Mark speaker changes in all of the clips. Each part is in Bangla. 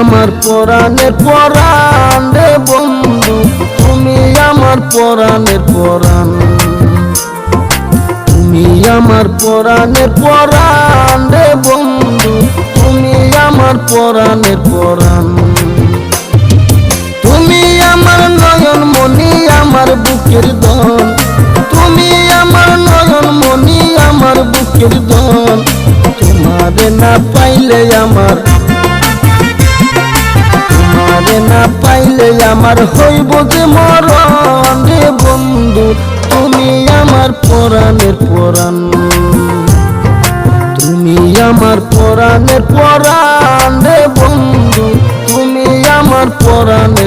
Speaker 1: আমার পরাণের পরাণ রে বন্ধু, তুমি আমার পরাণের পরাণ। তুমি আমার পরাণের পরাণ রে বন্ধু, তুমি আমার পরাণের পরাণ। তুমি আমার নয়ন মনি আমার বুকের দন তুমি আমার নয়ন মনি আমার বুকের দন তোমারে না পাইলে আমার তোমারে না পাইলে আমার হইব যে মরণ। রে বন্ধু, তুমি আমার পরাণের পরাণ। তুমি আমার পরাণের পরাণ। রে বন্ধু, তুমি আমার পরাণ।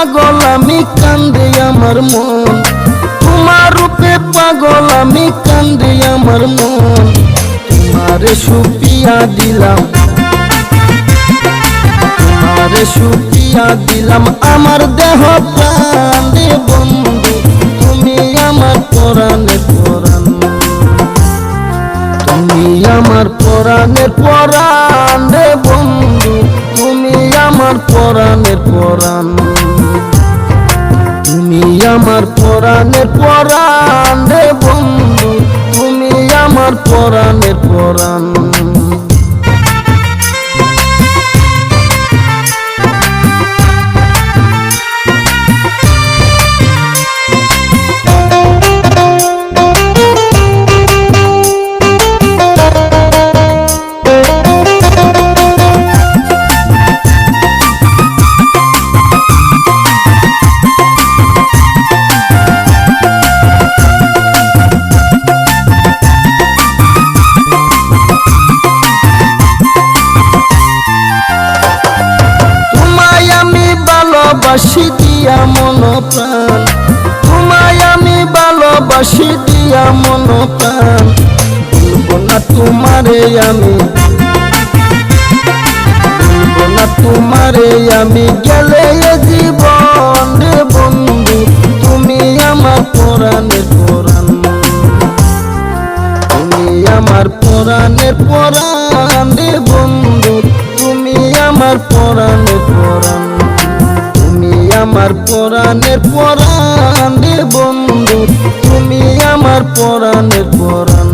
Speaker 1: পাগল, আমি কান্দে আমার মন। তোমার রূপে পাগল, আমি কান্দে আমার মন। তোমারে সুপিয়া দিলাম। তোমারে সুপিয়া দিলাম। আমার দেহ প্রাণ বন্ধু, তুমি আমার পরাণের পরাণ। তুমি আমার পরাণ রে বন্ধু, তুমি আমার পরাণ তুমি আমার পরাণ রে ভালোবাসি দিয়া মন প্রাণ। তোমায় আমি ভালোবাসি দিয়া মন প্রাণ। বলব না তোমারে আমি। বলব না তোমারে আমি। গেলে জীবন বন্ধু, তুমি আমার পরাণের পরাণ। তুমি আমার পরাণের পরাণ বন্ধু, তুমি আমার পরাণের পরাণ। আমার পরাণের পরাণ রে বন্ধু তুমি আমার পরাণের পরাণ।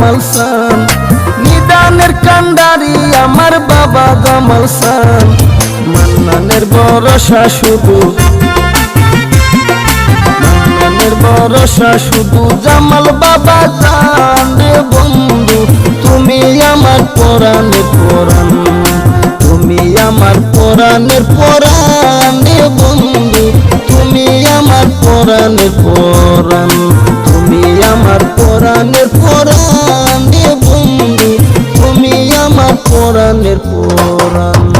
Speaker 1: গামাল সান। নিদানের কান্ডারি আমার বাবা গামাল সান। মান্নানের বরসা শুধু মান্নানের বরসা শুধু জামাল বাবা জান রে বন্ধু, তুমি আমার পরাণের পরাণ। তুমি আমার পরাণের পরাণ। রে বন্ধু, তুমি আমার পরাণের পরাণ। তুমি আমার পরাণের পরাণে বন্দি তুমি আমার পরাণের পরাণ।